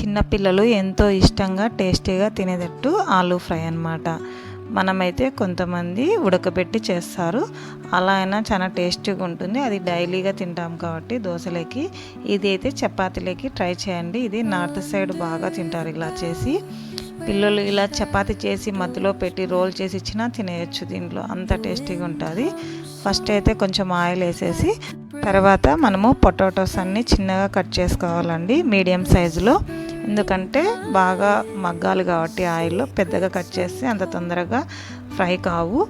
చిన్నపిల్లలు ఎంతో ఇష్టంగా టేస్టీగా తినేటట్టు ఆలూ ఫ్రై అన్నమాట. మనమైతే కొంతమంది ఉడకబెట్టి చేస్తారు. అలా అయినా చాలా టేస్టీగా ఉంటుంది. అది డైలీగా తింటాం కాబట్టి దోశలకి. ఇది అయితే చపాతీలకి ట్రై చేయండి. ఇది నార్త్ సైడ్ బాగా తింటారు ఇలా చేసి. పిల్లలు ఇలా చపాతి చేసి మధ్యలో పెట్టి రోల్ చేసి ఇచ్చినా తినేయచ్చు దీంట్లో. అంత టేస్టీగా ఉంటుంది. ఫస్ట్ అయితే కొంచెం ఆయిల్ వేసేసి తర్వాత మనము పొటాటోస్ అన్నీ చిన్నగా కట్ చేసుకోవాలండి. మీడియం సైజులో. ఎందుకంటే బాగా మగ్గాలి కాబట్టి ఆయిల్లో పెద్దగా కట్ చేస్తే అంత తొందరగా ఫ్రై కావు.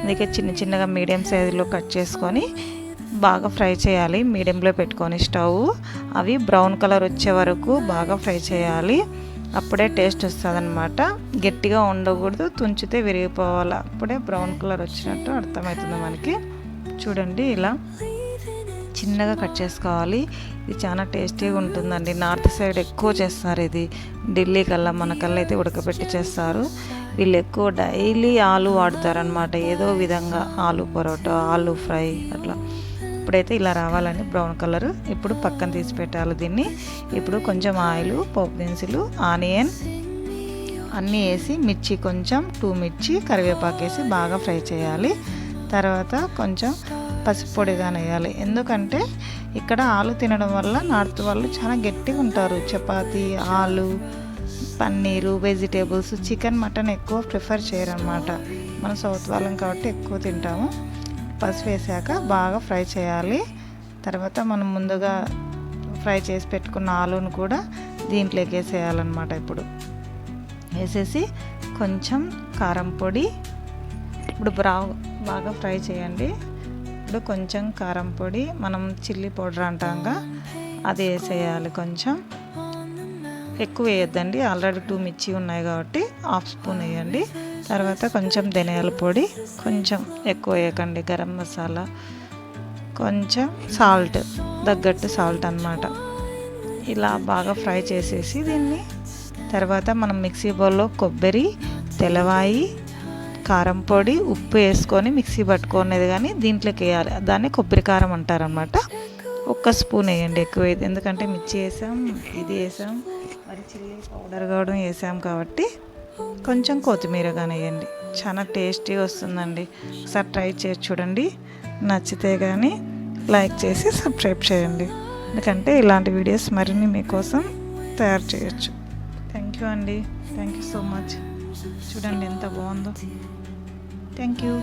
అందుకే చిన్న చిన్నగా మీడియం సైజులో కట్ చేసుకొని బాగా ఫ్రై చేయాలి. మీడియంలో పెట్టుకొని స్టవ్. అవి బ్రౌన్ కలర్ వచ్చే వరకు బాగా ఫ్రై చేయాలి. అప్పుడే టేస్ట్ వస్తుంది అనమాట గట్టిగా ఉండకూడదు తుంచితే విరిగిపోవాలి. అప్పుడే బ్రౌన్ కలర్ వచ్చినట్టు అర్థమవుతుంది మనకి. చూడండి ఇలా. చిన్నగా కట్ చేసుకోవాలి. ఇది చాలా టేస్టీగా ఉంటుందండి. నార్త్ సైడ్ ఎక్కువ చేస్తారు ఇది. ఢిల్లీ కల్లా మన కల్లా అయితే ఉడకబెట్టి చేస్తారు. వీళ్ళు ఎక్కువ డైలీ ఆలు వాడతారనమాట ఏదో విధంగా ఆలు పరోటా ఆలు ఫ్రై అట్లా. ఇప్పుడైతే ఇలా రావాలండి బ్రౌన్ కలర్. ఇప్పుడు పక్కన తీసి పెట్టాలి దీన్ని. ఇప్పుడు కొంచెం ఆయిల్ పోపు దినుసులు ఆనియన్ అన్నీ వేసి మిర్చి కొంచెం టూ మిర్చి కరివేపాకు వేసి బాగా ఫ్రై చేయాలి. తర్వాత కొంచెం పసుపు పొడిగా వేయాలి. ఎందుకంటే ఇక్కడ ఆలు తినడం వల్ల నార్త్ వాళ్ళు చాలా గట్టిగా ఉంటారు. చపాతి ఆలు పన్నీరు వెజిటేబుల్స్ చికెన్ మటన్ ఎక్కువ ప్రిఫర్ చేయరనమాట మనం సౌత్ వాళ్ళం కాబట్టి ఎక్కువ తింటాము. పసుపు వేసాక బాగా ఫ్రై చేయాలి. తర్వాత మనం ముందుగా ఫ్రై చేసి పెట్టుకున్న ఆలును కూడా దీంట్లోకి వేసేయాలన్నమాట ఇప్పుడు. వేసేసి కొంచెం కారం పొడి ఇప్పుడు బ్రా బాగా ఫ్రై చేయండి. ఇప్పుడు కొంచెం కారం పొడి మనం చిల్లీ పౌడర్ అంటాంగా అది వేసేయాలి కొంచెం. ఎక్కువ వేయద్దండి ఆల్రెడీ టూ మిర్చి ఉన్నాయి కాబట్టి హాఫ్ స్పూన్ వేయండి. తర్వాత కొంచెం ధనియాల పొడి కొంచెం ఎక్కువ వేయకండి గరం మసాలా కొంచెం సాల్ట్ తగ్గట్టు సాల్ట్ అన్నమాట. ఇలా బాగా ఫ్రై చేసేసి దీన్ని తర్వాత మనం మిక్సీ బౌల్లో కొబ్బరి తెల్లవాయి కారం పొడి ఉప్పు వేసుకొని మిక్సీ పట్టుకునేది కానీ దీంట్లోకి వేయాలి. దాన్ని కొబ్బరి కారం అంటారనమాట ఒక్క స్పూన్ వేయండి ఎక్కువ ఎందుకంటే మిర్చి వేసాం ఇది వేసాం మరి చిల్లీ పౌడర్ కూడా వేసాం కాబట్టి కొంచెం కొత్తిమీర కానీ వేయండి. చాలా టేస్టీగా వస్తుందండి. ఒకసారి ట్రై చేసి చూడండి. నచ్చితే కానీ లైక్ చేసి సబ్స్క్రైబ్ చేయండి. ఎందుకంటే ఇలాంటి వీడియోస్ మరిన్ని మీకోసం తయారు చేయొచ్చు. థ్యాంక్ యూ అండి. Thank you so much. చూడండి ఎంత బాగుందో. Thank you